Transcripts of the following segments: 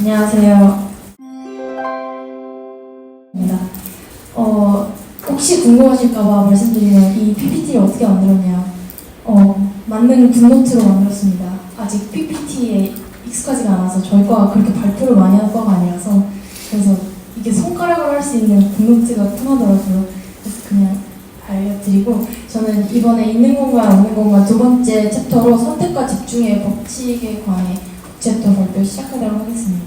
안녕하세요. 어, 혹시 궁금하실까봐 말씀드리면 이 PPT를 어떻게 만들었냐? 어, 만든 굿노트로 만들었습니다. 아직 PPT에 익숙하지가 않아서 저희 과가 그렇게 발표를 많이 하는 과가 아니라서 그래서 이게 손가락으로 할 수 있는 굿노트가 편하더라고요. 그래서 그냥 알려드리고 저는 이번에 있는 공간 없는 공간 두 번째 챕터로 선택과 집중의 법칙에 관해 챕터 발표 시작하도록 하겠습니다.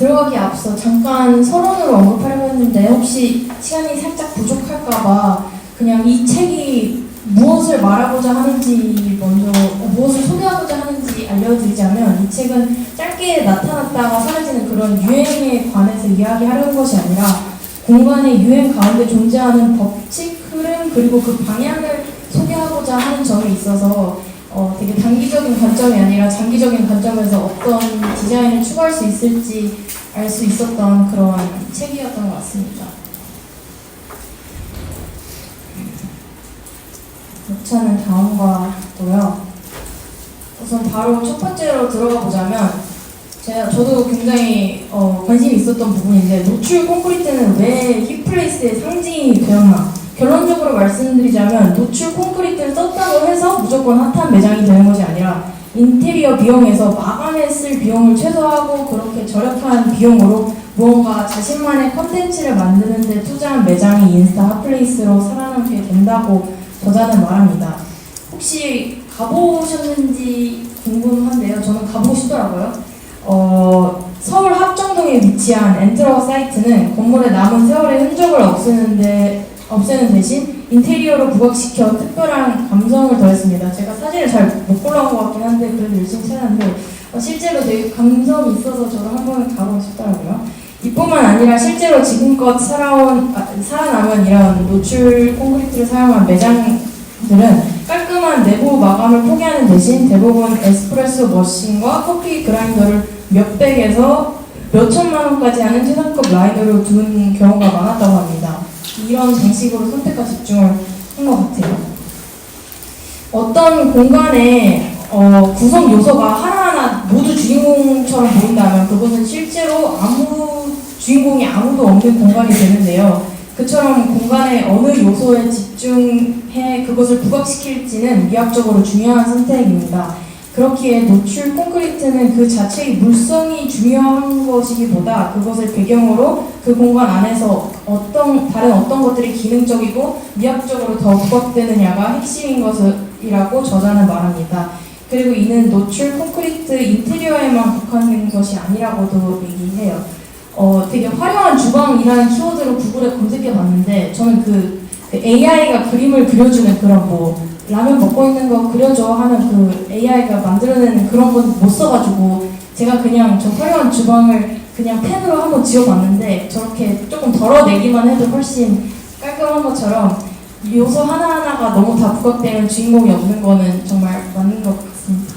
들어가기 앞서 잠깐 서론으로 언급하려고 했는데 혹시 시간이 살짝 부족할까봐 그냥 이 책이 무엇을 말하고자 하는지 먼저 어, 무엇을 소개하고자 하는지 알려드리자면 이 책은 짧게 나타났다가 사라지는 그런 유행에 관해서 이야기하려는 것이 아니라 공간의 유행 가운데 존재하는 법칙, 흐름 그리고 그 방향을 소개하고자 하는 점에 있어서 어, 되게 단기적인 관점이 아니라 장기적인 관점에서 어떤 디자인을 추구할 수 있을지 알 수 있었던 그런 책이었던 것 같습니다. 녹차는 다음과 같고요. 우선 바로 첫 번째로 들어가 보자면 제가 저도 굉장히 어, 관심이 있었던 부분인데 노출 콘크리트는 왜 힙플레이스의 상징이 되었나? 결론적으로 말씀드리자면 노출 콘크리트를 썼다고 해서 무조건 핫한 매장이 되는 것이 아니라 인테리어 비용에서 마감에 쓸 비용을 최소화하고 그렇게 절약한 비용으로 무언가 자신만의 컨텐츠를 만드는 데 투자한 매장이 인스타 핫플레이스로 살아남게 된다고 저자는 말합니다. 혹시 가보셨는지 궁금한데요. 저는 가보고 싶더라고요. 어, 서울 합정동에 위치한 엔트러 사이트는 건물의 남은 세월의 흔적을 없애는데 없애는 대신 인테리어로 부각시켜 특별한 감성을 더했습니다. 제가 사진을 잘 못 골라온 것 같긴 한데 그래도 열심히 찾았는데 어, 실제로 되게 감성이 있어서 저도 한번 가보고 싶더라고요. 이뿐만 아니라 실제로 지금껏 살아온 아, 살아남은 이런 노출 콘크리트를 사용한 매장들은 깔끔한 내부 마감을 포기하는 대신 대부분 에스프레소 머신과 커피 그라인더를 몇백에서 몇천만 원까지 하는 최상급 라인으로 둔 경우가 많았다고 합니다. 이런 방식으로 선택과 집중을 한 것 같아요. 어떤 공간에 어, 구성 요소가 하나하나 모두 주인공처럼 보인다면 그것은 실제로 아무 주인공이 아무도 없는 공간이 되는데요. 그처럼 공간의 어느 요소에 집중해 그것을 부각시킬지는 미학적으로 중요한 선택입니다. 그렇기에 노출 콘크리트는 그 자체의 물성이 중요한 것이기보다 그것을 배경으로 그 공간 안에서 어떤 다른 어떤 것들이 기능적이고 미학적으로 더 부각되느냐가 핵심인 것이라고 저자는 말합니다. 그리고 이는 노출 콘크리트 인테리어에만 국한된 것이 아니라고도 얘기해요. 어, 되게 화려한 주방이라는 키워드로 구글에 검색해 봤는데 저는 그, 그 AI가 그림을 그려주는 그런 뭐 라면 먹고 있는 거 그려줘 하는 그 AI가 만들어내는 그런 건 못 써가지고 제가 그냥 저 화려한 주방을 그냥 펜으로 한번 지워봤는데 저렇게 조금 덜어내기만 해도 훨씬 깔끔한 것처럼 요소 하나하나가 너무 다 부각되면 주인공이 없는 거는 정말 맞는 것 같습니다.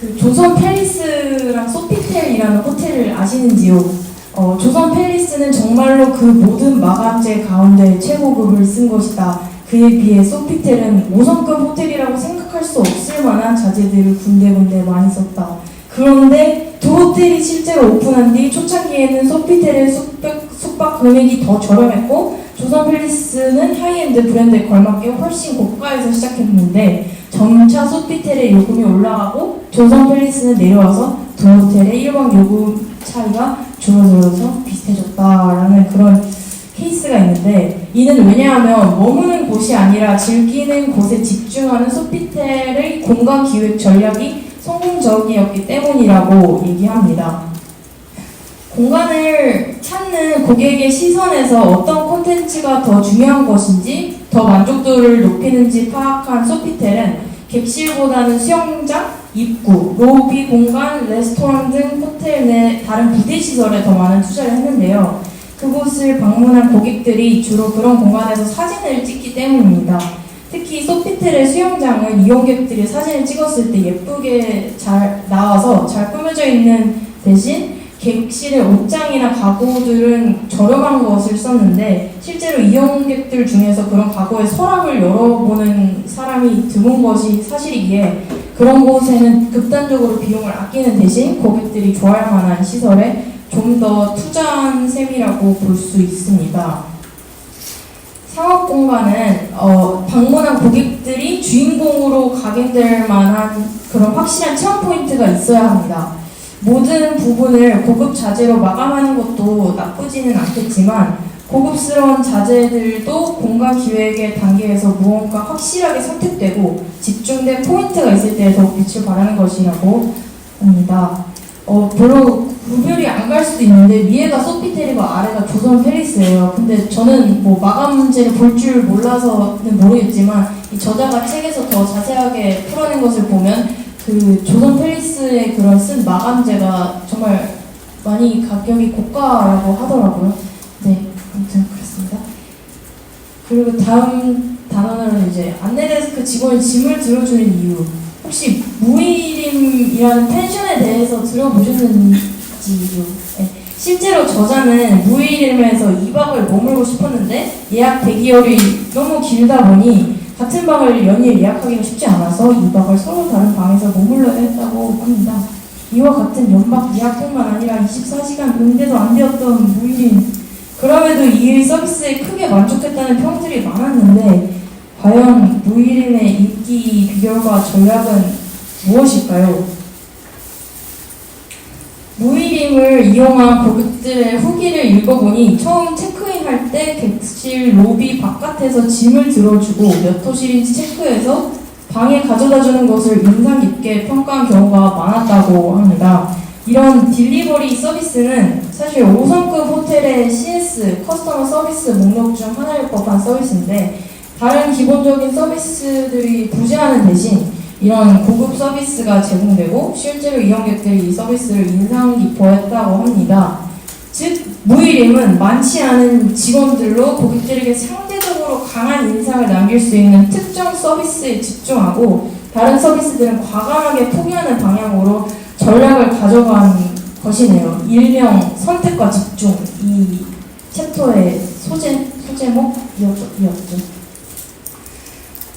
그 조선 팰리스랑 소피텔이라는 호텔을 아시는지요? 어, 조선 팰리스는 정말로 그 모든 마감재 가운데 최고급을 쓴 것이다. 그에 비해 소피텔은 5성급 호텔이라고 생각할 수 없을 만한 자재들을 군데군데 많이 썼다. 그런데 두 호텔이 실제로 오픈한 뒤 초창기에는 소피텔의 숙박, 숙박 금액이 더 저렴했고 조선 팰리스는 하이엔드 브랜드에 걸맞게 훨씬 고가에서 시작했는데 점차 소피텔의 요금이 올라가고 조선 팰리스는 내려와서 두 호텔의 일반 요금 차이가 줄어들어서 비슷해졌다라는 그런 케이스가 있는데 이는 왜냐하면 머무는 곳이 아니라 즐기는 곳에 집중하는 소피텔의 공간 기획 전략이 성공적이었기 때문이라고 얘기합니다. 공간을 찾는 고객의 시선에서 어떤 콘텐츠가 더 중요한 것인지 더 만족도를 높이는지 파악한 소피텔은 객실보다는 수영장, 입구, 로비 공간, 레스토랑 등 호텔 내 다른 부대 시설에 더 많은 투자를 했는데요. 그곳을 방문한 고객들이 주로 그런 공간에서 사진을 찍기 때문입니다. 특히 소피텔의 수영장은 이용객들이 사진을 찍었을 때 예쁘게 잘 나와서 잘 꾸며져 있는 대신 객실의 옷장이나 가구들은 저렴한 것을 썼는데 실제로 이용객들 중에서 그런 가구의 서랍을 열어보는 사람이 드문 것이 사실이기에 그런 곳에는 극단적으로 비용을 아끼는 대신 고객들이 좋아할 만한 시설에 좀 더 투자한 셈이라고 볼 수 있습니다. 상업 공간은 어, 방문한 고객들이 주인공으로 각인될 만한 그런 확실한 체험 포인트가 있어야 합니다. 모든 부분을 고급 자재로 마감하는 것도 나쁘지는 않겠지만 고급스러운 자재들도 공간 기획의 단계에서 무언가 확실하게 선택되고 집중된 포인트가 있을 때 더욱 빛을 발하는 것이라고 봅니다. 어, 별로 구별이 안 갈 수도 있는데 위에가 소피텔이고 아래가 조선 팰리스예요. 근데 저는 뭐 마감 문제를 볼 줄 몰라서는 모르겠지만 이 저자가 책에서 더 자세하게 풀어낸 것을 보면 그 조선 팰리스의 그런 쓴 마감재가 정말 많이 가격이 고가라고 하더라고요. 네, 아무튼 그렇습니다. 그리고 다음 단어는 이제 안내데스크 직원이 짐을 들어주는 이유. 혹시 무 이림이라는 펜션에 대해서 들어보셨는지요? 네. 실제로 저자는 무이림에서 2박을 머물고 싶었는데 예약 대기열이 너무 길다 보니 같은 방을 연일 예약하기가 쉽지 않아서 2박을 서로 다른 방에서 머물러야 했다고 합니다. 이와 같은 연박 예약뿐만 아니라 24시간 응대도 안 되었던 무이림. 그럼에도 이 서비스에 크게 만족했다는 평들이 많았는데 과연 무이림의 인기 비결과 전략은 무엇일까요? 무이림을 이용한 고객들의 후기를 읽어보니 처음 체크인할 때 객실 로비 바깥에서 짐을 들어주고 몇 호실인지 체크해서 방에 가져다 주는 것을 인상 깊게 평가한 경우가 많았다고 합니다. 이런 딜리버리 서비스는 사실 5성급 호텔의 CS 커스터머 서비스 목록 중 하나일 법한 서비스인데 다른 기본적인 서비스들이 부재하는 대신 이런 고급 서비스가 제공되고 실제로 이용객들이 이 서비스를 인상 깊어 했다고 합니다. 즉 무이림은 많지 않은 직원들로 고객들에게 상대적으로 강한 인상을 남길 수 있는 특정 서비스에 집중하고 다른 서비스들은 과감하게 포기하는 방향으로 전략을 가져간 것이네요. 일명 선택과 집중 이 챕터의 소제 소제목이었죠.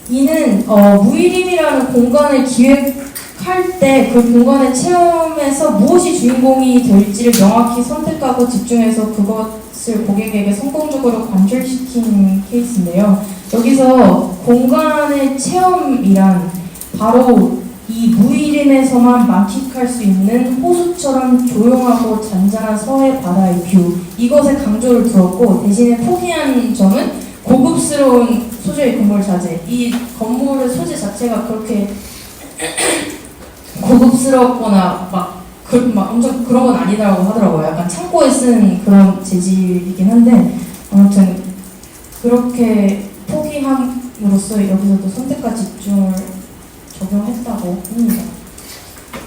이는 어, 무이림이라는 공간을 기획할 때 그 공간의 체험에서 무엇이 주인공이 될지를 명확히 선택하고 집중해서 그것을 고객에게 성공적으로 관철시킨 케이스인데요. 여기서 공간의 체험이란 바로 이 무이림에서만 만끽할 수 있는 호수처럼 조용하고 잔잔한 서해 바다의 뷰 이것에 강조를 두었고 대신에 포기한 점은 고급스러운 소재의 건물 자재 이 건물의 소재 자체가 그렇게 고급스럽거나 막, 그, 막 엄청 그런 건 아니라고 하더라고요 약간 창고에 쓴 그런 재질이긴 한데 아무튼 그렇게 포기함으로써 여기서도 선택과 집중을 적용했다고 합니다.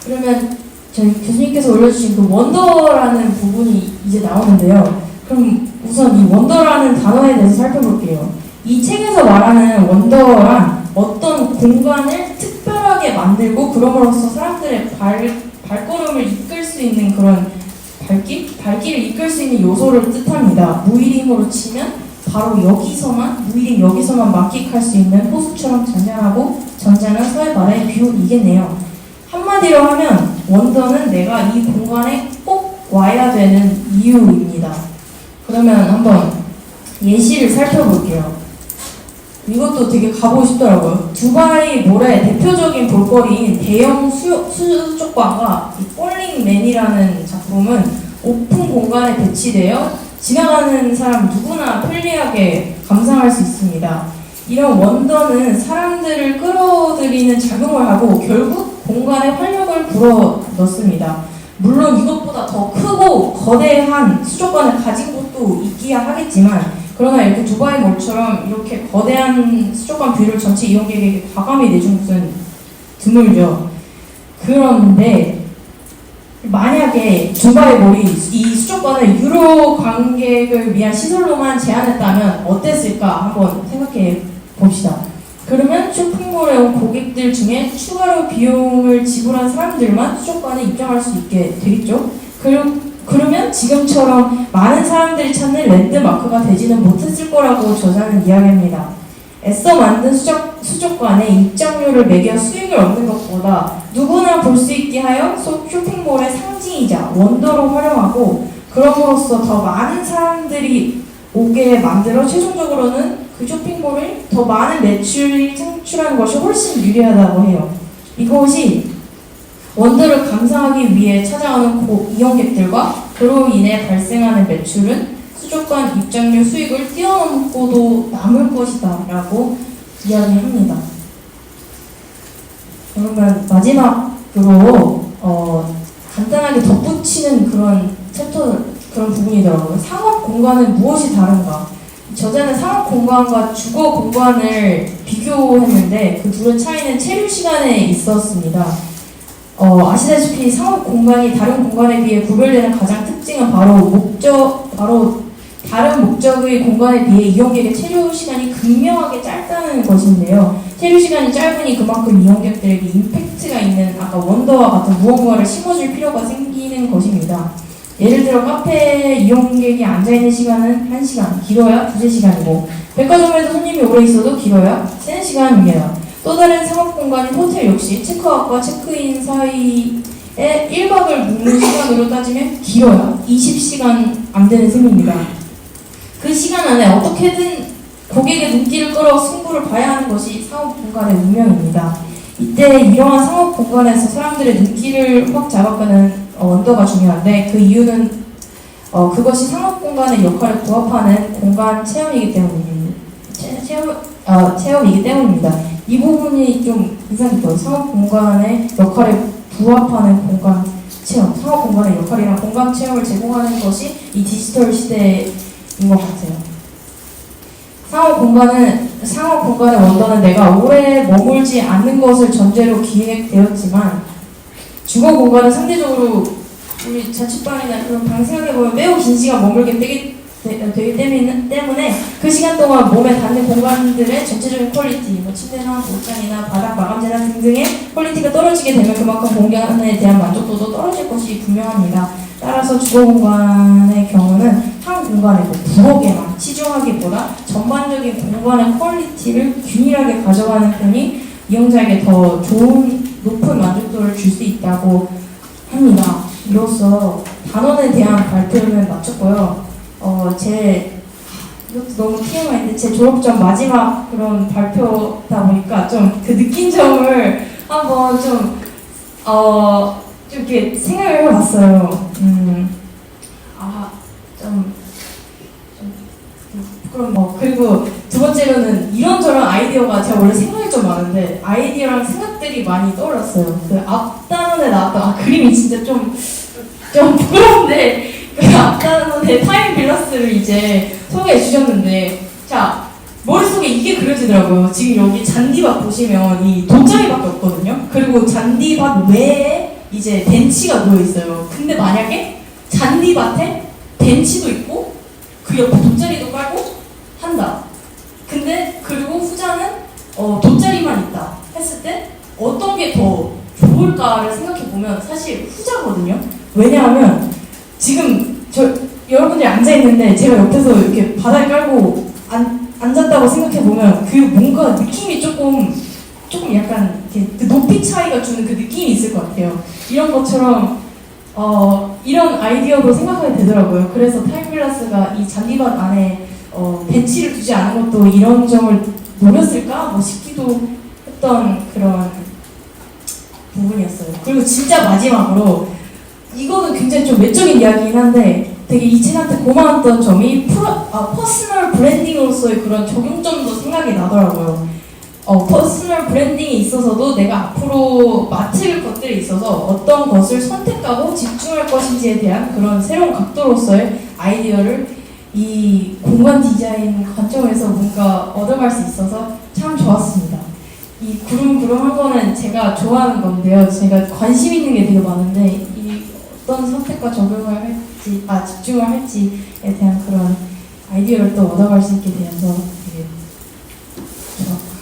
그러면 저희 교수님께서 올려주신 그 원더라는 부분이 이제 나오는데요. 그럼 우선 이 원더라는 단어에 대해서 살펴볼게요. 이 책에서 말하는 원더란 어떤 공간을 특별하게 만들고 그럼으로써 사람들의 발, 발걸음을 이끌 수 있는 그런 발길? 발길을 이끌 수 있는 요소를 뜻합니다. 무이링으로 치면 바로 여기서만, 무이링 여기서만 만끽할 수 있는 호수처럼 잔잔하고 전자는 서해 바다의 뷰이겠네요. 한마디로 하면 원더는 내가 이 공간에 꼭 와야 되는 이유입니다. 그러면 한번 예시를 살펴볼게요. 이것도 되게 가보고 싶더라고요. 두바이 몰의 대표적인 볼거리인 대형 수, 수족관과 이 폴링맨이라는 작품은 오픈 공간에 배치되어 지나가는 사람 누구나 편리하게 감상할 수 있습니다. 이런 원더는 사람들을 끌어들이는 작용을 하고 결국 공간에 활력을 불어 넣습니다. 물론 이것보다 더 크고 거대한 수족관을 가진 곳도 있기야 하겠지만 그러나 이렇게 두바이 몰처럼 이렇게 거대한 수족관 뷰를 전체 이용객에게 과감히 내준 곳은 드물죠. 그런데 만약에 두바이 몰이 이 수족관을 유로 관객을 위한 시설로만 제한했다면 어땠을까 한번 생각해 봅시다. 그러면 쇼핑몰에 온 고객들 중에 추가로 비용을 지불한 사람들만 수족관에 입장할 수 있게 되겠죠. 그리고 지금처럼 많은 사람들이 찾는 랜드마크가 되지는 못했을 거라고 저자는 이야기합니다. 애써 만든 수족, 수족관에 입장료를 매겨 수익을 얻는 것보다 누구나 볼 수 있게 하여 소- 쇼핑몰의 상징이자 원더로 활용하고 그럼으로써 더 많은 사람들이 오게 만들어 최종적으로는 그 쇼핑몰을 더 많은 매출이 창출하는 것이 훨씬 유리하다고 해요. 이것이 원더를 감상하기 위해 찾아오는 고 이용객들과 그로 인해 발생하는 매출은 수족관 입장료 수익을 뛰어넘고도 남을 것이다 라고 이야기합니다. 그러면 마지막으로 어, 간단하게 덧붙이는 그런 챕터 그런 부분이더라고요. 상업 공간은 무엇이 다른가? 저자는 상업 공간과 주거 공간을 비교했는데 그 둘의 차이는 체류 시간에 있었습니다. 어, 아시다시피 상업 공간이 다른 공간에 비해 구별되는 가장 특징은 바로 목적, 바로 다른 목적의 공간에 비해 이용객의 체류 시간이 극명하게 짧다는 것인데요. 체류 시간이 짧으니 그만큼 이용객들에게 임팩트가 있는 아까 원더와 같은 무언가를 심어줄 필요가 생기는 것입니다. 예를 들어 카페 이용객이 앉아있는 시간은 1시간, 길어야 2시간이고 백화점에서 손님이 오래 있어도 길어야 3시간입니다. 또 다른 상업 공간인 호텔 역시 체크아웃과 체크인 사이에 1박을 묵는 시간으로 따지면 길어야 20시간 안 되는 셈입니다. 그 시간 안에 어떻게든 고객의 눈길을 끌어 승부를 봐야 하는 것이 상업 공간의 운명입니다. 이때 이러한 상업 공간에서 사람들의 눈길을 확 잡아끄는 어, 원더가 중요한데 그 이유는 어, 그것이 상업 공간의 역할에 부합하는 공간 체험이기 때문입니다. 체, 체험, 어, 체험이기 때문입니다. 이 부분이 좀 인상 깊어요. 상업 공간의 역할에 부합하는 공간 체험, 상업 공간의 역할이랑 공간 체험을 제공하는 것이 이 디지털 시대인 것 같아요. 상업 공간은 상업 공간의 원더는 내가 오래 머물지 않는 것을 전제로 기획되었지만 주거 공간은 상대적으로 우리 자취방이나 그런 방 생각해보면 매우 긴 시간 머물게 되기, 되- 되기 때문에, 그 시간 동안 몸에 닿는 공간들의 전체적인 퀄리티, 뭐 침대나 옷장이나 바닥 마감재나 등등의 퀄리티가 떨어지게 되면 그만큼 공간에 대한 만족도도 떨어질 것이 분명합니다. 따라서 주거 공간의 경우는 한 공간에 뭐 부엌에만 치중하기보다 전반적인 공간의 퀄리티를 균일하게 가져가는 편이 이용자에게 더 좋은 높은 만족도를 줄 수 있다고 합니다. 이로써 단원에 대한 발표는 마쳤고요. 어, 제 이것도 너무 TMI인데 제 졸업 전 마지막 그런 발표다 보니까 좀 그 느낀 점을 한번 좀 어, 좀 이렇게 생각을 해봤어요. 음, 아, 좀, 좀, 뭐, 그리고 두 번째로는 이런저런 아이디어가 제가 원래 생각이 좀 많은데, 아이디어랑 생각들이 많이 떠올랐어요. 그 앞단원에 나왔던, 아, 그림이 진짜 좀, 좀 부끄러운데, 그 앞단원의 타임 밸런스를 이제 소개해 주셨는데, 자, 머릿속에 이게 그려지더라고요. 지금 여기 잔디밭 보시면 이 돗자리밖에 없거든요. 그리고 잔디밭 외에 이제 벤치가 놓여 있어요. 근데 만약에 잔디밭에 벤치도 있고 그 옆에 돗자리도 깔고 한다. 근데 그리고 후자는 어, 돗자리만 있다 했을 때 어떤 게 더 좋을까를 생각해 보면 사실 후자거든요. 왜냐하면 지금 저 여러분들이 앉아 있는데 제가 옆에서 이렇게 바닥에 깔고 앉, 앉았다고 생각해 보면 그 뭔가 느낌이 조금 조금 약간 그 높이 차이가 주는 그 느낌이 있을 것 같아요. 이런 것처럼 어, 이런 아이디어도 생각하게 되더라고요. 그래서 타임글라스가 이 잔디밭 안에 어, 벤치를 두지 않은 것도 이런 점을 노렸을까 뭐 싶기도 했던 그런 부분이었어요. 그리고 진짜 마지막으로 이거는 굉장히 좀 외적인 이야기긴 한데 되게 이진한테 고마웠던 점이 프로, 아, 퍼스널 브랜딩으로서의 그런 적용점도 생각이 나더라고요. 어, 퍼스널 브랜딩에 있어서도 내가 앞으로 맡을 것들에 있어서 어떤 것을 선택하고 집중할 것인지에 대한 그런 새로운 각도로서의 아이디어를 이 공간 디자인 관점에서 뭔가 얻어갈 수 있어서 참 좋았습니다. 이 구름구름한 거는 제가 좋아하는 건데요. 제가 관심 있는 게 되게 많은데 이 어떤 선택과 적용을 할지, 아 집중을 할지에 대한 그런 아이디어를 또 얻어갈 수 있게 되어서 되게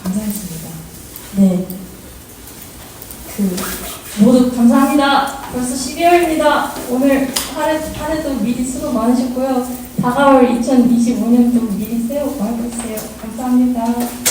감사했습니다. 네, 그 모두 감사합니다. 벌써 12월입니다. 오늘 한 해도 미리 수고 많으셨고요. 다가올 2025년도 미리 복 많이 받으세요. 감사합니다.